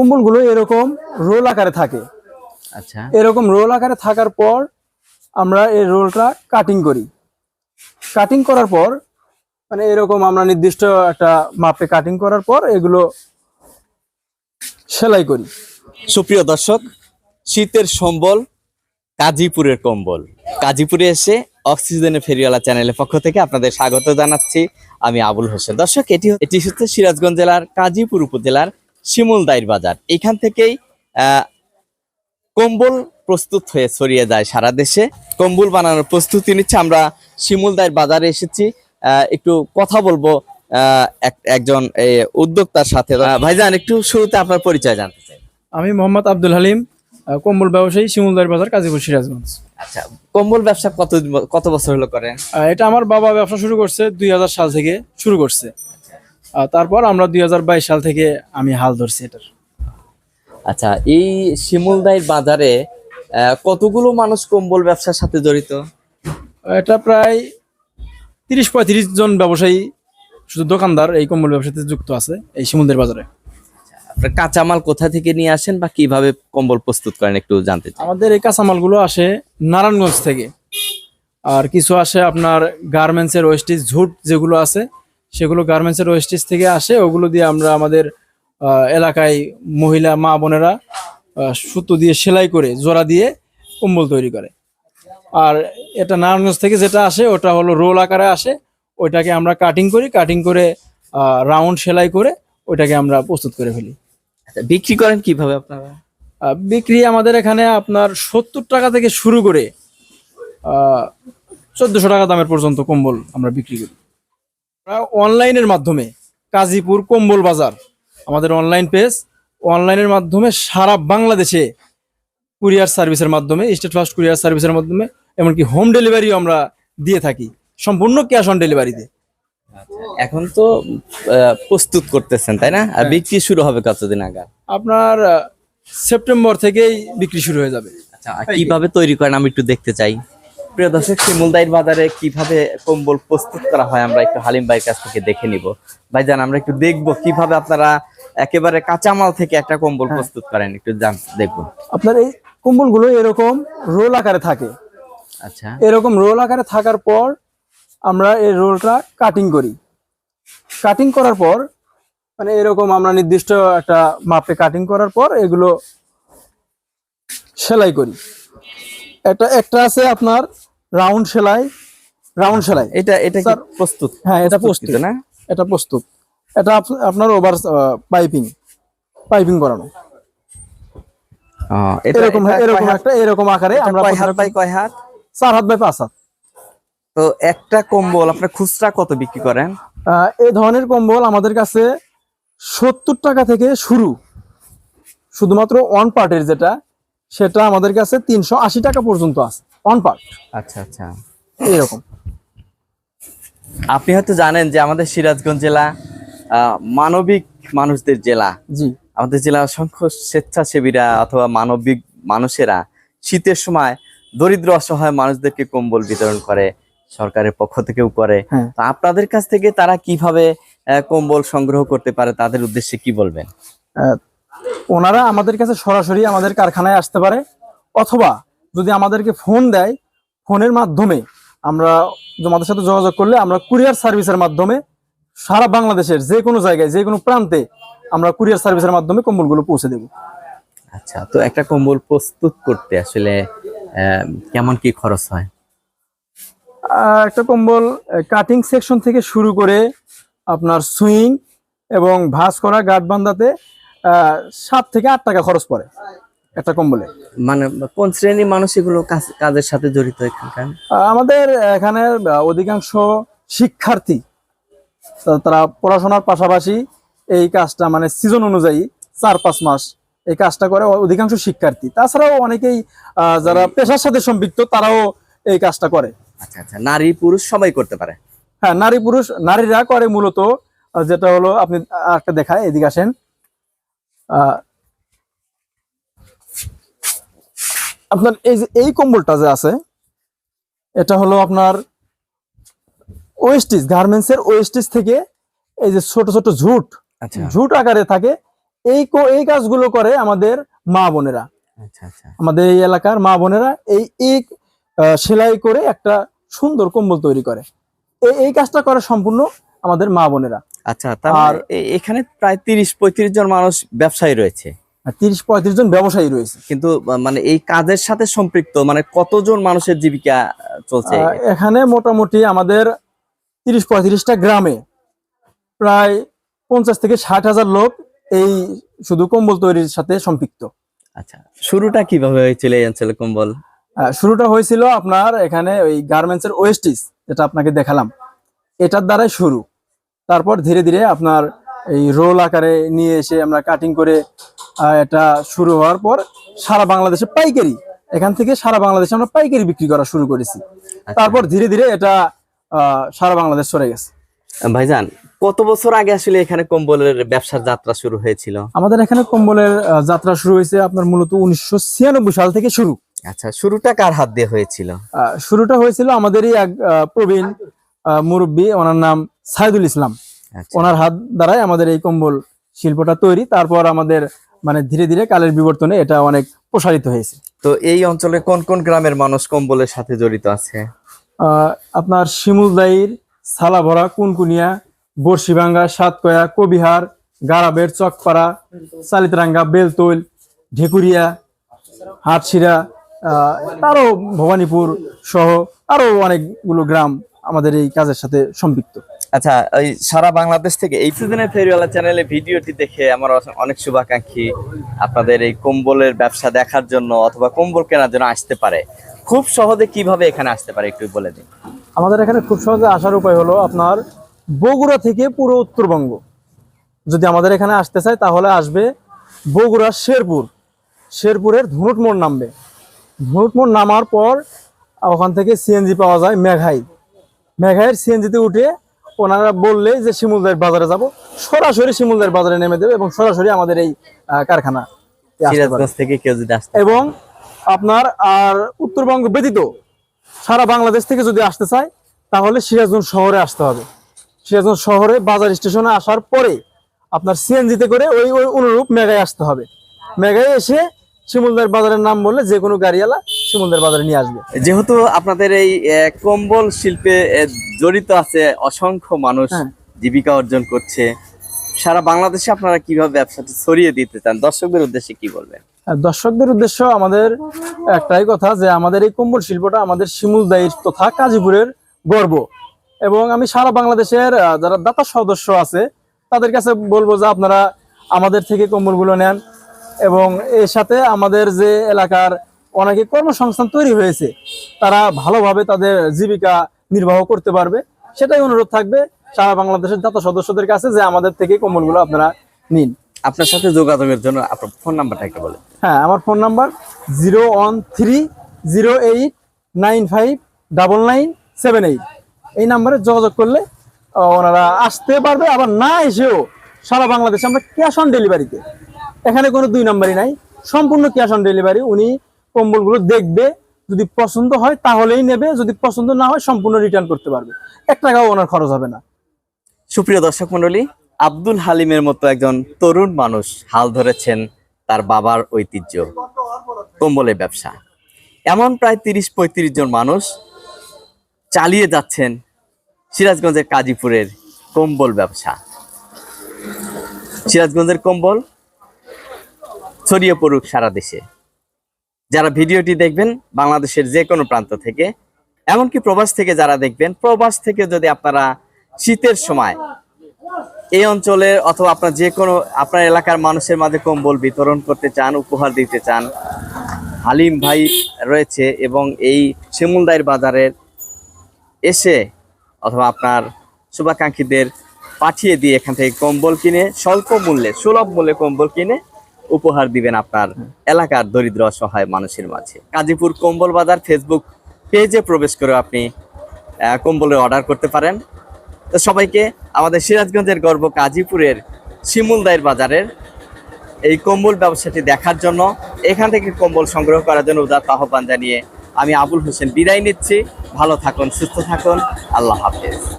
কম্বলগুলো এরকম রোল আকারে থাকে। আচ্ছা। এরকম রোল আকারে থাকার পর আমরা এই রোলটা কাটিং করি। কাটিং করার পর মানে এরকম আমরা নির্দিষ্ট একটা মাপে কাটিং করার পর এগুলো সেলাই করি। সুপ্রিয় দর্শক শীতের সম্বল কাজীপুরের কম্বল। কাজীপুরে এসে অক্সিজেনের ফেরিওয়ালা চ্যানেলের পক্ষ থেকে আপনাদের স্বাগত জানাচ্ছি। আমি আবুল হোসেন। দর্শক এটি এটি হচ্ছে সিরাজগঞ্জ জেলার কাজীপুর উপজেলার শিমুলদাইর বাজার। এখান থেকেই কম্বল প্রস্তুত হয়ে ছড়িয়ে যায় সারা দেশে। কম্বল বানানোর প্রস্তুতি নিচ্ছে। আমরা শিমুলদাইর বাজারে এসেছি। একটু কথা বলব এক- একজন উদ্যোক্তার সাথে। ভাইজান একটু শুরুতে আপনার পরিচয় জানতে চাই। আমি মোহাম্মদ আব্দুল হালিম কম্বল ব্যবসায়ী শিমুলদার বাজার কাজীপুর সিরাজগঞ্জ। আচ্ছা কম্বল ব্যবসা কত কত বছর হলো করেন? আহ, এটা আমার বাবা ব্যবসা শুরু করছে দুই সাল থেকে শুরু করছে। তারপর আমরা দুই হাজার বাইশ সাল থেকে আমি হাল ধরছি এটার। আচ্ছা এই শিমুলদাইর বাজারে কতগুলো মানুষ কম্বল ব্যবসার সাথে জড়িত? এটা প্রায় তিরিশ পঁয়ত্রিশ জন ব্যবসায়ী শুধু দোকানদার এই কম্বল ব্যবসাতে যুক্ত আছে এই শিমুলদের বাজারে। আপনার কাঁচামাল কোথা থেকে নিয়ে আসেন বা কীভাবে কম্বল প্রস্তুত করেন একটু জানতে আমাদের এই কাঁচামালগুলো আসে নারায়ণগঞ্জ থেকে। আর কিছু আসে আপনার গার্মেন্টসের ওয়েস্টিজ ঝুট যেগুলো আছে সেগুলো গার্মেন্টসের ওয়েস্টিজ থেকে আসে ওগুলো দিয়ে আমরা আমাদের এলাকায় মহিলা মা বোনেরা সুতো দিয়ে সেলাই করে জোড়া দিয়ে কম্বল তৈরি করে। আর এটা নারায়ণগঞ্জ থেকে যেটা আসে ওটা হলো রোল আকারে আসে ওইটাকে আমরা কাটিং করি কাটিং করে রাউন্ড সেলাই করে ওইটাকে আমরা প্রস্তুত করে ফেলি। আচ্ছা, বিক্রি করেন কীভাবে আপনারা? বিক্রি আমাদের এখানে আপনার সত্তর টাকা থেকে শুরু করে চোদ্দশো টাকা দামের পর্যন্ত কম্বল আমরা বিক্রি করি। অনলাইনের মাধ্যমে কাজীপুর কম্বল বাজার আমাদের অনলাইন পেজ অনলাইনের মাধ্যমে সারা বাংলাদেশে কুরিয়ার সার্ভিসের মাধ্যমে স্টেট ফার্স্ট কুরিয়ার সার্ভিসের মাধ্যমে এমনকি হোম ডেলিভারিও আমরা দিয়ে থাকি সম্পূর্ণ ক্যাশ অন ডেলিভারিতে এখন তো প্রস্তুত করতেছেন তাই না? আর বিক্রি শুরু হবে কতদিন আগে? আপনার সেপ্টেম্বর থেকেই বিক্রি শুরু হয়ে যাবে। আচ্ছা কীভাবে তৈরি করেন? আমি একটু দেখতে চাই। প্রিয় দর্শক শিমুলদাইর বাজারে কীভাবে কম্বল প্রস্তুত করা হয় আমরা একটু হালিম ভাইয়ের কাছ থেকে দেখে নিব। ভাইজান আমরা একটু দেখব কীভাবে আপনারা একেবারে কাঁচামাল থেকে একটা কম্বল প্রস্তুত করেন একটু জান দেখব। আপনার এই কম্বলগুলো এরকম রোল আকারে থাকে। আচ্ছা। এরকম রোল আকারে থাকার পর আমরা এই রোলটা কাটিং করি। কাটিং করার পর মানে এরকম আমরা নির্দিষ্ট একটা মাপে কাটিং করার পর এগুলো সেলাই করি। একটা একটা আছে আপনার রাউন্ড সেলাই রাউন্ড সেলাই। এটা এটা কি প্রস্তুত? হ্যাঁ এটা প্রস্তুত না? এটা প্রস্তুত। এটা আপনার ওভার পাইপিং পাইপিং করানো। এরকম এরকম একটা এরকম আকারে আমরা কয় হাত বাই কয় হাত? চার হাত বাই পাঁচ হাত। তো একটা কম্বল আপনার খুচরা কত বিক্রি করেন? আহ, এই ধরনের কম্বল আমাদের কাছে সত্তর টাকা থেকে শুরু। শুধুমাত্র ওয়ান পার্টের যেটা সেটা আমাদের কাছে তিনশো আশি টাকা পর্যন্ত আছে। ওয়ান পার্ট আচ্ছা আচ্ছা। আপনি হয়তো জানেন যে আমাদের সিরাজগঞ্জ জেলা মানবিক মানুষদের জেলা। জি। আমাদের জেলা অসংখ্য স্বেচ্ছাসেবীরা অথবা মানবিক মানুষেরা শীতের সময় দরিদ্র অসহায় মানুষদেরকে কম্বল বিতরণ করে সরকারের পক্ষ থেকেও করে। হ্যাঁ। তো আপনাদের কাছ থেকে তারা কীভাবে কম্বল সংগ্রহ করতে পারে তাদের উদ্দেশ্যে কি বলবেন? আহ, ওনারা আমাদের কাছে সরাসরি আমাদের কারখানায় আসতে পারে অথবা যদি আমাদেরকে ফোন দেয় ফোনের মাধ্যমে আমরা আমাদের সাথে যোগাযোগ করলে আমরা কুরিয়ার সার্ভিসের মাধ্যমে সারা বাংলাদেশের যে কোনো জায়গায় যে কোনো প্রান্তে আমরা কুরিয়ার সার্ভিসের মাধ্যমে কম্বলগুলো পৌঁছে দেবো। আচ্ছা তো একটা কম্বল প্রস্তুত করতে আসলে কেমন কি খরচ হয়? একটা কম্বল কাটিং সেকশন থেকে শুরু করে আপনার সুইং এবং ভাঁজ করা গার্ড বান্ধাতে আহ, সাত থেকে আট টাকা খরচ পড়ে। একটা কম্বলে? মানে কোন শ্রেণির মানুষ এগুলো কাজ- কাজের সাথে জড়িত এখানকার? আমাদের এখানে অধিকাংশ শিক্ষার্থী তারা পড়াশোনার পাশাপাশি এই কাজটা মানে সিজন অনুযায়ী চার পাঁচ মাস এই কাজটা করে অধিকাংশ শিক্ষার্থী। তাছাড়াও অনেকেই যারা পেশার সাথে সম্পৃক্ত তারাও এই কাজটা করে। আচ্ছা আচ্ছা নারী পুরুষ সবাই করতে পারে? হ্যাঁ নারী পুরুষ নারীরা করে মূলত যেটা হলো আপনি একটা দেখায় এদিকে আসেন। আহ, আপনার এই যে এই কম্বলটা যে আছে এটা হলো আপনার ওয়েস্টিজ গার্মেন্টস এর ওয়েস্টিজ থেকে এই যে ছোট ছোট ঝুট আচ্ছা। ঝুট আকারে থাকে। এই এই কাজগুলো করে আমাদের মা বোনেরা। আচ্ছা আচ্ছা। আমাদের এই এলাকার মা বোনেরা এই এই সেলাই করে একটা সুন্দর কম্বল তৈরি করে। এই এই কাজটা করে সম্পূর্ণ আমাদের মা বোনেরা। আচ্ছা মানে আর- এখানে প্রায় তিরিশ পঁয়ত্রিশ জন মানুষ ব্যবসায়ী রয়েছে। তিরিশ পঁয়ত্রিশ জন ব্যবসায়ী রয়েছে। কিন্তু মানে এই কাজের সাথে সম্পৃক্ত মানে কতজন মানুষের জীবিকা চলছে? এখানে মোটামুটি আমাদের তিরিশ পঁয়ত্রিশটা গ্রামে প্রায় পঞ্চাশ থেকে ষাট হাজার লোক এই শুধু কম্বল তৈরির সাথে সম্পৃক্ত। আচ্ছা শুরুটা কীভাবে হয়েছিল এই অঞ্চলে কম্বল? শুরুটা হয়েছিল আপনার এখানে ওই গার্মেন্টস এর ওয়েস্টিস যেটা আপনাকে দেখালাম। এটার দ্বারাই শুরু। তারপর ধীরে ধীরে আপনার এই রোল আকারে নিয়ে এসে আমরা কাটিং করে এটা শুরু হওয়ার পর সারা বাংলাদেশে পাইকারি এখান থেকে সারা বাংলাদেশে আমরা পাইকারি বিক্রি করা শুরু করেছি। আচ্ছা। তারপর ধীরে ধীরে এটা সারা বাংলাদেশ সরে গেছে। ভাইজান কত বছর আগে আসলে এখানে কম্বলের ব্যবসার যাত্রা শুরু হয়েছিল? আমাদের এখানে কম্বলের যাত্রা শুরু হয়েছে আপনার মূলত উনিশশো ছিয়ানব্বই সাল থেকে শুরু। আচ্ছা শুরুটা কার হাত দিয়ে হয়েছিল? শুরুটা হয়েছিল আমাদেরই এক প্রবীণ মুরব্বী ওনার নাম সাইদুল ইসলাম। ওনার হাত দ্বারাই আমাদের এই কম্বল শিল্পটা তৈরি তারপর আমাদের মানে ধীরে ধীরে কালের বিবর্তনে এটা অনেক প্রসারিত হয়েছে। তো এই অঞ্চলে কোন কোন গ্রামের মানুষ কম্বলের সাথে জড়িত আছে? আহ, আপনার শিমুলদাইর সালাভরা কুনকুনিয়া বর্ষিভাঙ্গা সাতকয়া কবিহার গারাবের চকপাড়া চালিতরাঙ্গা বেলতৈল ঢেকুরিয়া হাটশিরা আহ, আরও ভবানীপুর সহ আরও অনেকগুলো গ্রাম আমাদের এই কাজের সাথে সম্পৃক্ত। আচ্ছা এই সারা বাংলাদেশ থেকে এই সিজনে ফেরিওয়ালা চ্যানেলে ভিডিওটি দেখে আমার অনেক শুভাকাঙ্ক্ষী। আপনাদের এই কম্বলের ব্যবসা দেখার জন্য অথবা কম্বল কেনার জন্য আসতে পারে। খুব সহজে কীভাবে এখানে আসতে পারে একটু বলে দিন। আমাদের এখানে খুব সহজে আসার উপায় হলো আপনার বগুড়া থেকে পুরো উত্তরবঙ্গ। যদি আমাদের এখানে আসতে চায় তাহলে আসবে বগুড়া শেরপুর। শেরপুরের ধুনুট মোড় নামবে। ধুনুট মোড় নামার পর ওখান থেকে সিএনজি পাওয়া যায় মেঘাই। মেঘাইয়ের সিএনজিতে উঠে ওনারা বললে যে শিমুলদার বাজারে যাব সরাসরি শিমুলদার বাজারে নেমে দেবে এবং সরাসরি আমাদের এই কারখানা থেকে কেউ যদি আসতে এবং আপনার আর উত্তরবঙ্গ ব্যতীত সারা বাংলাদেশ থেকে যদি আসতে চায় তাহলে সিরাজগঞ্জ শহরে আসতে হবে। সিরাজগঞ্জ শহরে বাজার স্টেশনে আসার পরে আপনার সিএনজিতে করে ওই ওই অনুরূপ মেঘায় আসতে হবে। মেঘায় এসে শিমুলদার বাজারের নাম বললে যে কোনো গাড়িওয়ালা শিমুলদার বাজারে নিয়ে আসবে। যেহেতু আপনাদের এই কম্বল শিল্পে জড়িত আছে অসংখ্য মানুষ হ্যাঁ। জীবিকা অর্জন করছে। সারা বাংলাদেশে আপনারা কীভাবে ব্যবসাটি ছড়িয়ে দিতে চান? দর্শকদের উদ্দেশ্যে কি বলবেন? দর্শকদের উদ্দেশ্য আমাদের একটাই কথা যে আমাদের এই কম্বল শিল্পটা আমাদের শিমুলদাইর তথা কাজীপুরের গর্ব। এবং আমি সারা বাংলাদেশের যারা দাতা সদস্য আছে তাদের কাছে বলব যে আপনারা আমাদের থেকে কম্বলগুলো নেন। এবং এর সাথে আমাদের যে এলাকার অনেকে কর্মসংস্থান তৈরি হয়েছে তারা ভালোভাবে তাদের জীবিকা নির্বাহ করতে পারবে। সেটাই অনুরোধ থাকবে সারা বাংলাদেশের দাতা সদস্যদের কাছে যে আমাদের থেকে কম্বলগুলো আপনারা নিন। আপনার সাথে যোগাযোগের জন্য আপনার ফোন নাম্বারটা একটু বলেন। হ্যাঁ আমার phone number zero one three zero eight nine five double nine seven eight. এই নাম্বারে যোগাযোগ করলে ওনারা আসতে পারবে আবার না এসেও সারা বাংলাদেশে আমরা ক্যাশ অন ডেলিভারিতে। এখানে কোনো দুই নাম্বারই নাই সম্পূর্ণ ক্যাশ অন ডেলিভারি। উনি কম্বলগুলো দেখবে, যদি পছন্দ হয় তাহলেই নেবে, যদি পছন্দ না হয় সম্পূর্ণ রিটার্ন করতে পারবে। এক টাকাও ওনার খরচ হবে না। সুপ্রিয় দর্শক মন্ডলী আব্দুল হালিমের মতো একজন তরুণ মানুষ হাল ধরেছেন তার বাবার ঐতিহ্য, কম্বলের ব্যবসা। এমন প্রায় তিরিশ পঁয়ত্রিশ জন মানুষ চালিয়ে যাচ্ছেন সিরাজগঞ্জের কাজীপুরের কম্বল ব্যবসা। সিরাজগঞ্জের কম্বল ছড়িয়ে পড়ুক সারা দেশে। যারা ভিডিওটি দেখবেন বাংলাদেশের যে কোনো প্রান্ত থেকে, এমনকি প্রবাস থেকে যারা দেখবেন, প্রবাস থেকে যদি আপনারা শীতের সময় এই অঞ্চলের অথবা আপনার যে কোনো আপনার এলাকার মানুষের মাঝে কম্বল বিতরণ করতে চান, উপহার দিতে চান, হালিম ভাই রয়েছে এবং এই শিমুলদাইর বাজারের এসে অথবা আপনার শুভাকাঙ্ক্ষীদের পাঠিয়ে দিয়ে এখান থেকে কম্বল কিনে, স্বল্প মূল্যে, সুলভ মূল্যে কম্বল কিনে উপহার দিবেন আপনার এলাকার দরিদ্র অসহায় মানুষের মাঝে। কাজীপুর কম্বল বাজার ফেসবুক পেজে প্রবেশ করে আপনি কম্বলের অর্ডার করতে পারেন। তো সবাইকে আমাদের সিরাজগঞ্জের গর্ব কাজীপুরের শিমুলদাইর বাজারের এই কম্বল ব্যবসাটি দেখার জন্য, এখান থেকে কম্বল সংগ্রহ করার জন্য উদার আহ্বান জানিয়ে আমি আবুল হোসেন বিদায় নিচ্ছি। ভালো থাকুন, সুস্থ থাকুন। আল্লাহ হাফেজ।